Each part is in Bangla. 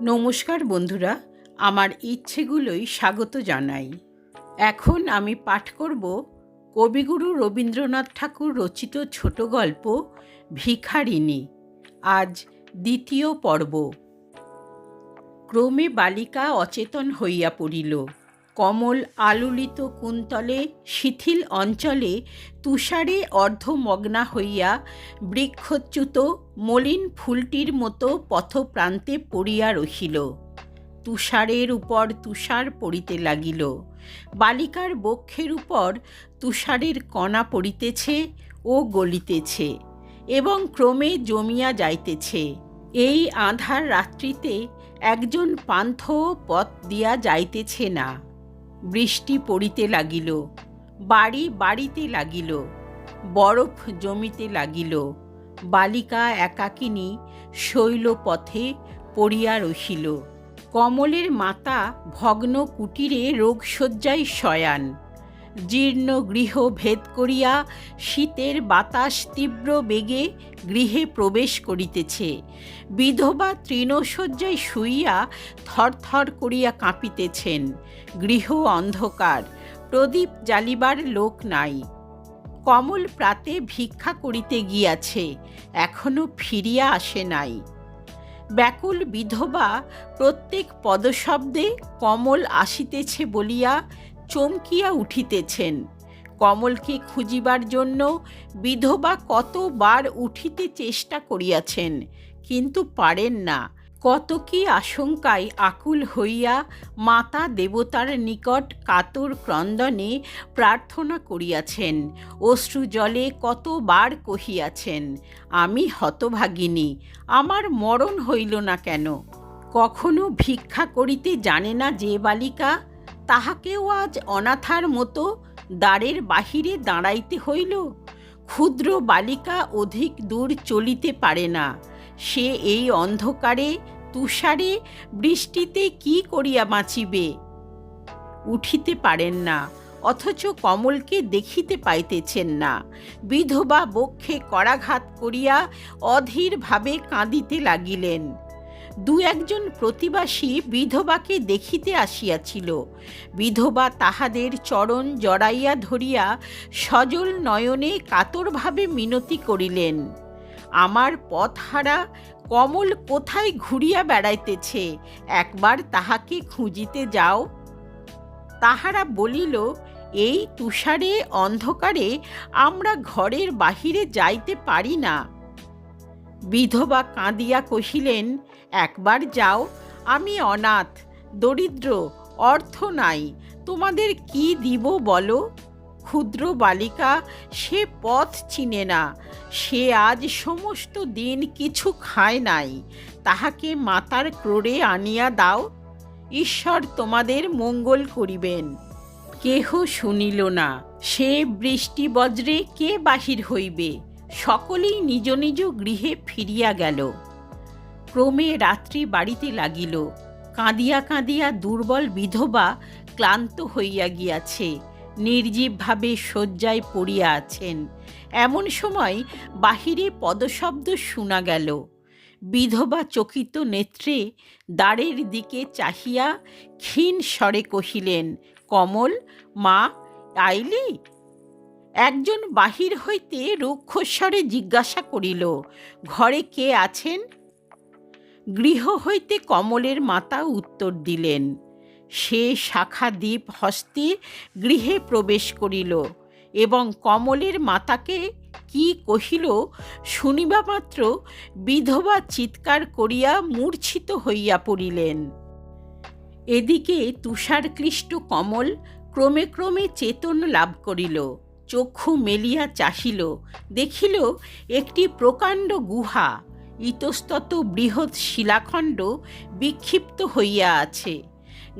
নমস্কার বন্ধুরা, আমার ইচ্ছেগুলোই স্বাগত জানাই। এখন আমি পাঠ করব কবিগুরু রবীন্দ্রনাথ ঠাকুর রচিত ছোট গল্প ভিখারিণী, আজ দ্বিতীয় পর্ব। ক্রমে বালিকা অচেতন হইয়া পড়িল। কমল আলুলিত কুন্তলে শিথিল অঞ্চলে তুষারে অর্ধমগ্না হইয়া বৃক্ষচ্যুত মলিন ফুলটির মতো পথপ্রান্তে পড়িয়া রহিল। তুষারের উপর তুষার পড়িতে লাগিল। বালিকার বক্ষের উপর তুষারের কণা পড়িতেছে ও গলিতেছে এবং ক্রমে জমিয়া যাইতেছে। এই আঁধার রাত্রিতে একজন পান্থ পথ দিয়া যাইতেছে না। বৃষ্টি পড়িতে লাগিল, বাড়ি বাড়িতে লাগিল, বরফ জমিতে লাগিল, বালিকা একাকিনী শৈল পথে পড়িয়া রহিল। কমলের মাতা ভগ্ন কুটিরে রোগশয্যায় শয়ান। জীর্ণ গৃহ ভেদ করিয়া শীতের বাতাস তীব্র বেগে গৃহে প্রবেশ করিতেছে। বিধবা তৃণশয্যায় শুইয়া থরথর করিয়া কাঁপিতেছেন। গৃহ অন্ধকার, প্রদীপ জ্বালিবার লোক নাই। কমল প্রাতে ভিক্ষা করিতে গিয়াছে, এখনও ফিরিয়া আসে নাই। ব্যাকুল বিধবা প্রত্যেক পদশব্দে কমল আসিতেছে বলিয়া চমকিয়া উঠিতেছেন। কমলকে খুঁজিবার জন্য বিধবা কতবার উঠিতে চেষ্টা করিয়াছেন, কিন্তু পারেন না। কত কি আশঙ্কায় আকুল হইয়া মাতা দেবতার নিকট কাতর ক্রন্দনে প্রার্থনা করিয়াছেন, অশ্রু জলে কতবার কহিয়াছেন, আমি হতভাগিনী, আমার মরণ হইল না কেন? কখনো ভিক্ষা করিতে জানে না যে বালিকা তাহাকেও আজ অনাথার মতো দ্বারের বাহিরে দাঁড়াইতে হইল। ক্ষুদ্র বালিকা অধিক দূর চলিতে পারে না। সে এই অন্ধকারে, তুষারে বৃষ্টিতে কি করিয়া বাঁচিবে? উঠিতে পারেন না, অথচ কমলকে দেখিতে পাইতেছেন না। বিধবা বক্ষে করাঘাত করিয়া অধীরভাবে কাঁদিতে লাগিলেন। দু একজন প্রতিবাসী বিধবাকে দেখিতে আসিয়াছিল। বিধবা তাহাদের চরণ জড়াইয়া ধরিয়া সজল নয়নে কাতরভাবে মিনতি করিলেন, আমার পথহারা কমল কোথায় ঘুরিয়া বেড়াইতেছে? একবার তাহাকে খুঁজিতে যাও। তাহারা বলিল, এই তুষারে, অন্ধকারে আমরা ঘরের বাহিরে যাইতে পারি না। বিধবা কাঁদিয়া কহিলেন একবার যাও, আমি অনাথ, দরিদ্র, অর্থ নাই, তোমাদের কি দিব বলো? ক্ষুদ্র বালিকা, সে পথ চিনে না, সে আজ সমস্ত দিন কিছু খায় নাই, তাহাকে মাতার ক্রোড়ে আনিয়া দাও, ঈশ্বর তোমাদের মঙ্গল করিবেন। কেহ শুনিল না, সে বৃষ্টি বজ্রে কে বাহির হইবে? সকলেই নিজ নিজ গৃহে ফিরিয়া গেল। ক্রমে রাত্রি বাড়িতে লাগিল। কাঁদিয়া কাঁদিয়া দুর্বল বিধবা ক্লান্ত হইয়া গিয়াছে। নির্জীবভাবে শয্যায় পড়িয়া আছেন। এমন সময় বাহিরে পদশব্দ শোনা গেল। বিধবা চকিত নেত্রে দ্বারের দিকে চাহিয়া ক্ষীণ স্বরে কহিলেন, কমল, মা, আইলি? একজন বাহির হইতে রুক্ষস্বরে জিজ্ঞাসা করিল, ঘরে কে আছেন? গৃহ হইতে কমলের মাতা উত্তর দিলেন, সে শাখা দ্বীপ হস্তে গৃহে প্রবেশ করিল এবং কমলের মাতাকে কি কহিল শুনিবা মাত্র বিধবা চিৎকার করিয়া মূর্ছিত হইয়া পড়িলেন। এদিকে তুষারক্লিষ্ট কমল ক্রমে ক্রমে চেতন লাভ করিল, চক্ষু মেলিয়া চাহিল, দেখিল একটি প্রকাণ্ড গুহা ইতস্তত বৃহৎ শিলাখণ্ড বিক্ষিপ্ত হইয়া আছে।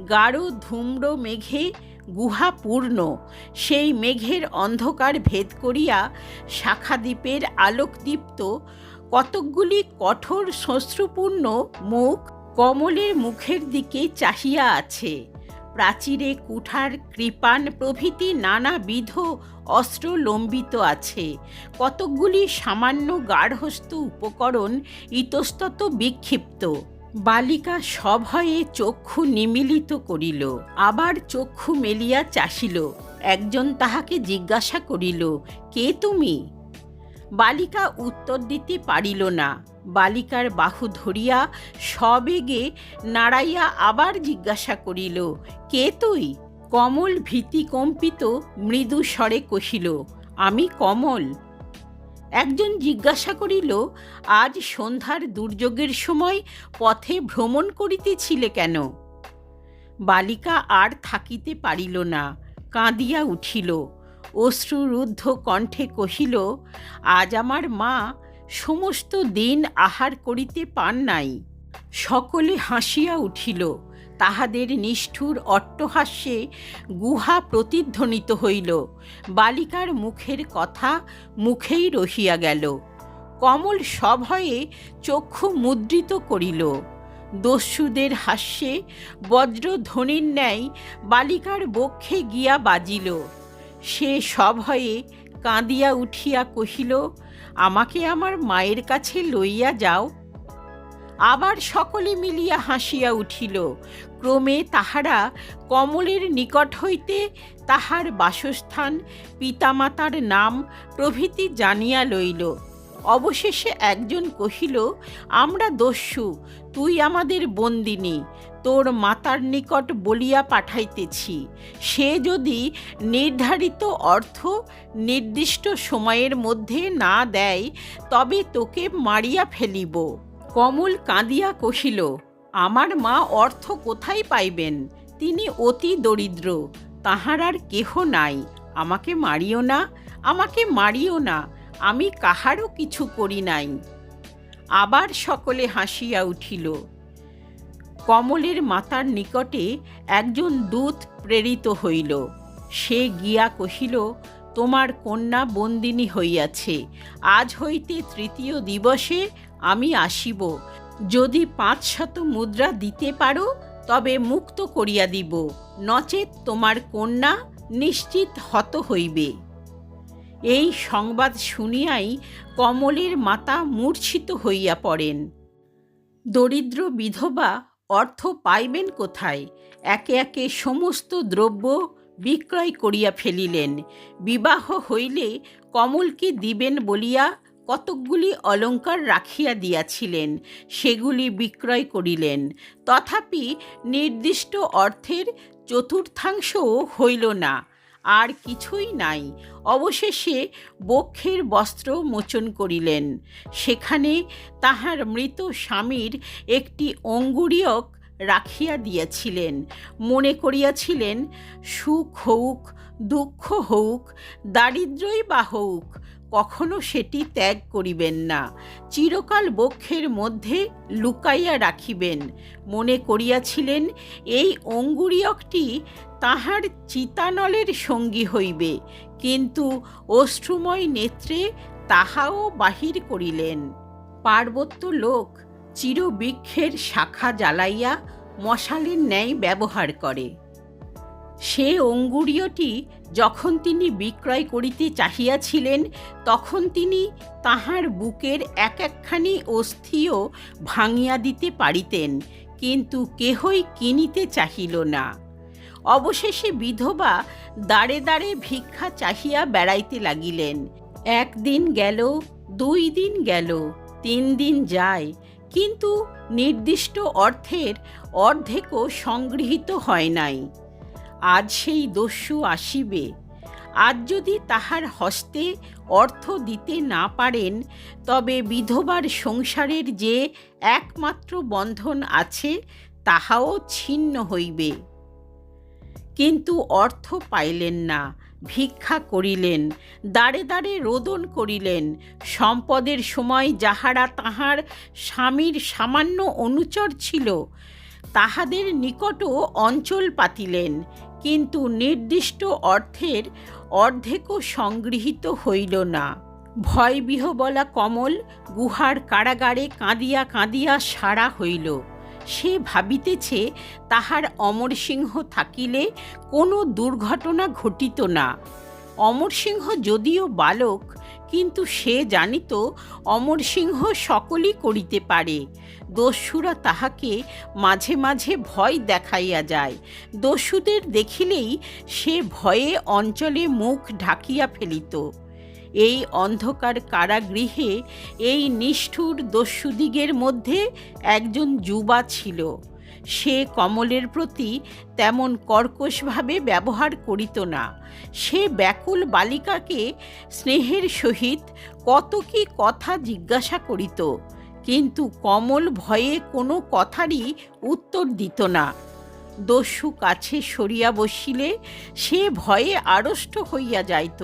গাঢ় ধূম্র মেঘে গুহা পূর্ণ। সেই মেঘের অন্ধকার ভেদ করিয়া শাখাদ্বীপের আলোকদীপ্ত কতকগুলি কঠোর শ্মশ্রুপূর্ণ মুখ কমলের মুখের দিকে চাহিয়া আছে। প্রাচীরে কুঠার কৃপান প্রভৃতি নানাবিধ অস্ত্র লম্বিত আছে। কতকগুলি সামান্য গার্হস্থ উপকরণ ইতস্তত বিক্ষিপ্ত। বালিকা সভয়ে চক্ষু নিমিলিত করিল, আবার চক্ষু মেলিয়া চাহিল। একজন তাহাকে জিজ্ঞাসা করিল, কে তুমি? বালিকা উত্তর দিতে পারিল না। বালিকার বাহু ধরিয়া সবেগে নাড়াইয়া আবার জিজ্ঞাসা করিল, কে তুই? কমল ভীতিকম্পিত মৃদু স্বরে কহিল, আমি কমল। একজন জিজ্ঞাসা করিল, আজ সন্ধ্যার দুর্যোগের সময় পথে ভ্রমণ করিতেছিলে কেন? বালিকা আর থাকিতে পারিল না, কাঁদিয়া উঠিল। অশ্রুরুদ্ধ কণ্ঠে কহিল, আজ আমার মা সমস্ত দিন আহার করিতে পান নাই। সকলে হাসিয়া উঠিল। তাহাদের নিষ্ঠুর অট্টহাস্যে গুহা প্রতিধ্বনিত হইল। বালিকার মুখের কথা মুখেই রহিয়া গেল। কমল সভয়ে চক্ষু মুদ্রিত করিল। দস্যুদের হাস্যে বজ্রধ্বনির ন্যায় বালিকার বক্ষে গিয়া বাজিল। সে সভয়ে কাঁদিয়া উঠিয়া কহিল আমাকে আমার মায়ের কাছে লইয়া যাও। আবার সকলে মিলিয়া হাসিয়া উঠিল, ক্রমে তাহারা কমলের নিকট হইতে তাহার বাসস্থান পিতামাতার নাম প্রভৃতি জানিয়া লইল। অবশেষে একজন কহিল, আমরা দস্যু, তুই আমাদের বন্দিনী তোর মাতার নিকট বলিয়া পাঠাইতেছি। সে যদি নির্ধারিত অর্থ নির্দিষ্ট সময়ের মধ্যে না দেয়, তবে তোকে মারিয়া ফেলিব। কমল কাঁদিয়া কহিল, আমার মা অর্থ কোথায় পাইবেন? তিনি অতি দরিদ্র, তাহার আর কেহ নাই। আমাকে মারিও না, আমাকে মারিও না, আমি কাহারও কিছু করি নাই। আবার সকলে হাসিয়া উঠিল। কমলের মাতার নিকটে একজন দূত প্রেরিত হইল। সে গিয়া কহিল, তোমার কন্যা বন্দিনী হইয়াছে, আজ হইতে তৃতীয় দিবসে আমি আসিব। যদি পাঁচ শত মুদ্রা দিতে পারো, তবে মুক্ত করিয়া দিব। নচেত তোমার কন্যা নিশ্চিত হত হইবে। এই সংবাদ শুনিয়াই কমলের মাতা মূর্ছিত হইয়া পড়েন। দরিদ্র বিধবা অর্থ পাইবেন কোথায়? একে একে সমস্ত দ্রব্য বিক্রয় করিয়া ফেলিলেন। বিবাহ হইলে কমলকে দিবেন বলিয়া কতকগুলি অলঙ্কার রাখিয়া দিয়াছিলেন, সেগুলি বিক্রয় করিলেন। তথাপি নির্দিষ্ট অর্থের চতুর্থাংশও হইল না। আর কিছুই নাই। অবশেষে বক্ষের বস্ত্র মোচন করিলেন। সেখানে তাহার মৃত স্বামীর একটি অঙ্গুরীয়ক রাখিয়া দিয়াছিলেন। মনে করিয়াছিলেন, সুখ হউক, দুঃখ হউক দারিদ্রই বা হউক কখনো সেটি ত্যাগ করিবেন না। চিরকাল বক্ষের মধ্যে লুকাইয়া রাখিবেন। মনে করিয়াছিলেন, এই অঙ্গুরিয়কটি তাহার চিতানলের সঙ্গী হইবে। কিন্তু অশ্রুময় নেত্রে তাহাও বাহির করিলেন। পার্বত্য লোক চিরবৃক্ষের শাখা জ্বালাইয়া মশালের ন্যায় ব্যবহার করে। সে অঙ্গুরীয়টি যখন তিনি বিক্রয় করিতে চাহিয়াছিলেন, তখন তিনি তাহার বুকের এক একখানি অস্থিও ভাঙিয়া দিতে পারিতেন, কিন্তু কেহই কিনিতে চাহিল না। অবশেষে বিধবা দাঁড়ে দাঁড়ে ভিক্ষা চাহিয়া বেড়াইতে লাগিলেন। একদিন গেল, দুই দিন গেল, তিন দিন যায়, কিন্তু নির্দিষ্ট অর্থের অর্ধেকও সংগৃহীত হয় নাই। আজ সেই দস্যু আসিবে। আজ যদি তাহার হস্তে অর্থ দিতে না পারেন, তবে বিধবার সংসারের যে একমাত্র বন্ধন আছে, তাহাও ছিন্ন হইবে। কিন্তু অর্থ পাইলেন না, ভিক্ষা করিলেন দাঁড়ে দাঁড়ে রোদন করিলেন, সম্পদের সময় যাহারা তাহার স্বামীর সামান্য অনুচর ছিল, তাহাদের নিকটও অঞ্চল পাতিলেন কিন্তু নির্দিষ্ট অর্থের অর্ধেকও সংগৃহীত হইল না। ভয়বিহ বলা কমল গুহার কারাগারে কাঁদিয়া কাঁদিয়া সারা হইল। সে ভাবিতেছে তাহার অমর সিংহ থাকিলে কোনো দুর্ঘটনা ঘটিত না। অমর সিংহ যদিও বালক কিন্তু সে জানিত, অমর সিংহ সকলই করিতে পারে। দস্যুরা তাহাকে মাঝে মাঝে ভয় দেখাইয়া যায়। দস্যুদের দেখিলেই সে ভয়ে অঞ্চলে মুখ ঢাকিয়া ফেলিত। এই অন্ধকার কারাগৃহে এই নিষ্ঠুর দস্যুদিগের মধ্যে একজন যুবা ছিল। সে কমলের প্রতি তেমন কর্কশভাবে ব্যবহার করিত না। সে ব্যাকুল বালিকাকে স্নেহের সহিত কত কি কথা জিজ্ঞাসা করিত, কিন্তু কমল ভয়ে কোনো কথারই উত্তর দিত না। দস্যু কাছে সরিয়া বসিলে সে ভয়ে আড়ষ্ট হইয়া যাইত।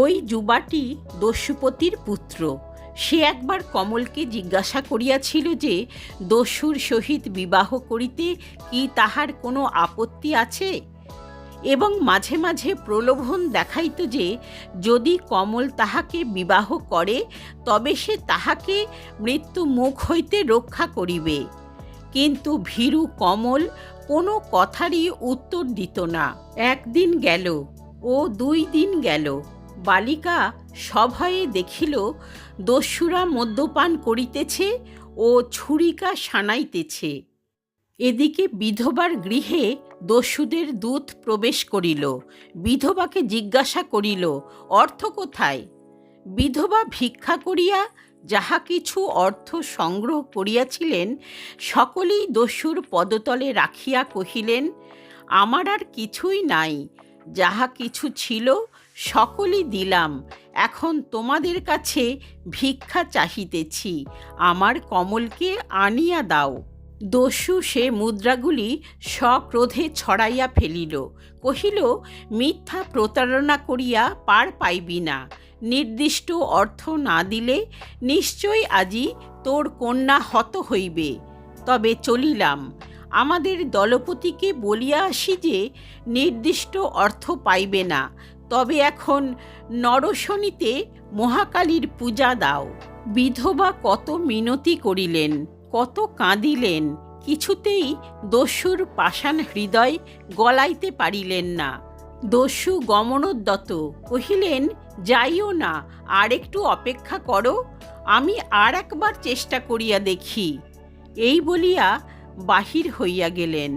ওই যুবাটি দস্যুপতির পুত্র। সে একবার কমলকে জিজ্ঞাসা করিয়াছিল যে, দস্যুর সহিত বিবাহ করিতে কি তাহার কোনো আপত্তি আছে? এবং মাঝে মাঝে প্রলোভন দেখাইত যে, যদি কমল তাহাকে বিবাহ করে, তবে সে তাহাকে মৃত্যু মুখ হইতে রক্ষা করিবে। কিন্তু ভীরু কমল কোনো কথারই উত্তর দিত না। একদিন গেল, ও দুই দিন গেল বালিকা সভয়ে দেখিল, দস্যুরা মদ্যপান করিতেছে ও ছুরিকা সানাইতেছে। এদিকে বিধবার গৃহে দস্যুদের দূত প্রবেশ করিল, বিধবাকে জিজ্ঞাসা করিল, অর্থ কোথায়? বিধবা ভিক্ষা করিয়া যাহা কিছু অর্থ সংগ্রহ করিয়াছিলেন, সকলেই দস্যুর পদতলে রাখিয়া কহিলেন, আমার আর কিছুই নাই, যাহা কিছু ছিল সকলই দিলাম, এখন তোমাদের কাছে ভিক্ষা চাহিতেছি, আমার কমলকে আনিয়া দাও। দস্যু সে মুদ্রাগুলি সক্রোধে ছড়াইয়া ফেলিল, কহিল, মিথ্যা প্রতারণা করিয়া পার পাইবি না, নির্দিষ্ট অর্থ না দিলে নিশ্চয় আজি তোর কন্যা হত হইবে। তবে চলিলাম, আমাদের দলপতিকে বলিয়া আসি যে, নির্দিষ্ট অর্থ পাইবে না তবে এখন নরশনিতে মহাকালীর পূজা দাও। বিধবা কত মিনতি করিলেন, কত কাঁদিলেন, কিছুতেই দস্যুর পাষাণ হৃদয় গলাইতে পারিলেন না। দস্যু গমনোদ্যত কহিলেন, যাইও না আর একটু অপেক্ষা করো, আমি আর একবার চেষ্টা করিয়া দেখি। এই বলিয়া বাহির হইয়া গেলেন।